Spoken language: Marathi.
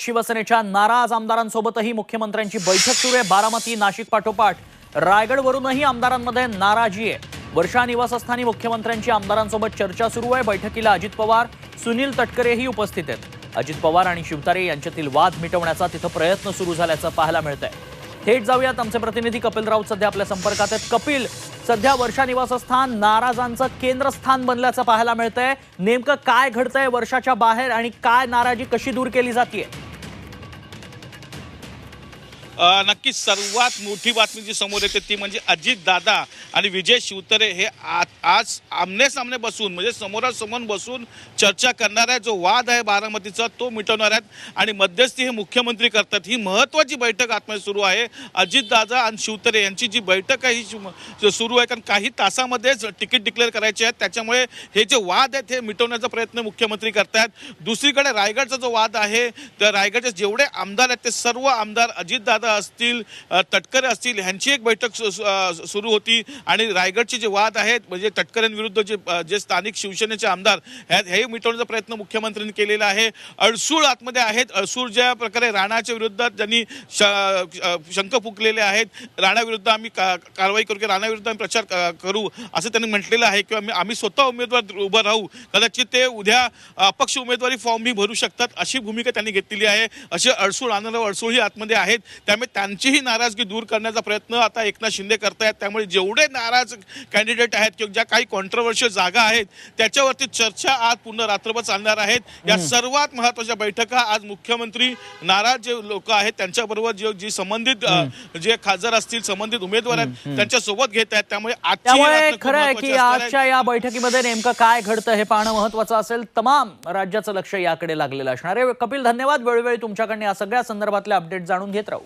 शिवसेनेच्या नाराज आमदारांसोबतही मुख्यमंत्र्यांची बैठक सुरू आहे. बारामती नाशिक पाठोपाठ. रायगडवरूनही आमदारांमध्ये नाराजी आहे. वर्षा निवासस्थानी मुख्यमंत्र्यांची आमदारांसोबत चर्चा सुरू आहे. बैठकीला अजित पवार सुनील तटकरेही उपस्थित आहेत. अजित पवार आणि शिवतारे यांच्यातील वाद मिटवण्याचा तिथं प्रयत्न सुरू झाल्याचं पाहायला मिळत आहे थेट जाऊयात. आमचे प्रतिनिधी कपिल राऊत सध्या आपल्या संपर्कात आहेत. कपिल सध्या वर्षा निवासस्थान नाराजांचं केंद्रस्थान बनल्याचं पाहायला मिळतंय. नेमकं काय घडतंय वर्षाच्या बाहेर आणि काय नाराजी कशी दूर केली जाते नक्की नक्कीच सर्वात मोठी बातमी जी समोर येते ती म्हणजे अजित दादा आणि विजय शिवतरे हे आ- आज आमने सामने बसून म्हणजे समोरासमोर बसून चर्चा करणार आहे जो वाद आहे बारामतीचा तो मिटवणार आहेत. आणि मध्यस्थी हे मुख्यमंत्री करतात. ही महत्त्वाची बैठक आतमध्ये सुरू आहे. अजित दादा आणि शिवतरे यांची जी बैठक आहे ही सुरू आहे. कारण काही तासामध्येच तिकीट डिक्लेअर करायचे आहेत. त्याच्यामुळे हे जे वाद आहेत हे मिटवण्याचा प्रयत्न मुख्यमंत्री करतायत. दुसरीकडे रायगडचा जो वाद आहे तर रायगडचे जेवढे आमदार आहेत ते सर्व आमदार अजितदादा असतील तटकरे असतील ह्यांची एक बैठक सुरू होती. आणि रायगडचे जे वाद आहेत म्हणजे तटकरेंविरुद्ध जे जे स्थानिक शिवसेनेचे आमदार ह्या- हे मिटवण्याचा प्रयत्न मुख्यमंत्र्यांनी केलेला आहे. अडसूळ आतमध्ये आहेत. अडसूळ ज्या प्रकारे राणाच्या विरुद्धात ज्यांनी श- शंख फुकलेले आहेत राणाविरुद्ध आम्ही का- कारवाई करू किंवा राणाविरुद्ध आम्ही प्रचार करू असं त्यांनी म्हटलेलं आहे. किंवा आम्ही- स्वतः उमेदवार उभं राहू कदाचित ते उद्या अपक्ष उमेदवारी फॉर्मही भरू शकतात अशी भूमिका त्यांनी घेतलेली आहे. असे अडसूळ आनंदराव अडसूळ ही आतमध्ये आहेत. त्यामुळे त्यांचीही नाराजगी दूर करण्याचा प्रयत्न आता एकनाथ शिंदे करतायत. त्यामुळे जेवढे नाराज कॅन्डिडेट आहेत किंवा ज्या काही कॉन्ट्रोवर्शियल जागा आहेत त्याच्यावरती चर्चा आज पूर्ण रात्रभर चालणार आहेत. या सर्वात महत्त्वाच्या बैठका आज मुख्यमंत्री नाराज जे लोक आहेत त्यांच्याबरोबर जे जी संबंधित जे खासदार असतील संबंधित उमेदवार आहेत त्यांच्यासोबत घेत आहेत. त्यामुळे आजची त्यामुळे रात्र खूप खरं आहे की. आजच्या या बैठकीमध्ये नेमकं काय घडतं हे पाहणं महत्वाचं असेल. तमाम राज्याचं लक्ष याकडे लागलेलं असणार आहे. कपिल धन्यवाद. वेळोवेळी तुमच्याकडनं या सगळ्या संदर्भातले अपडेट जाणून घेत राहू.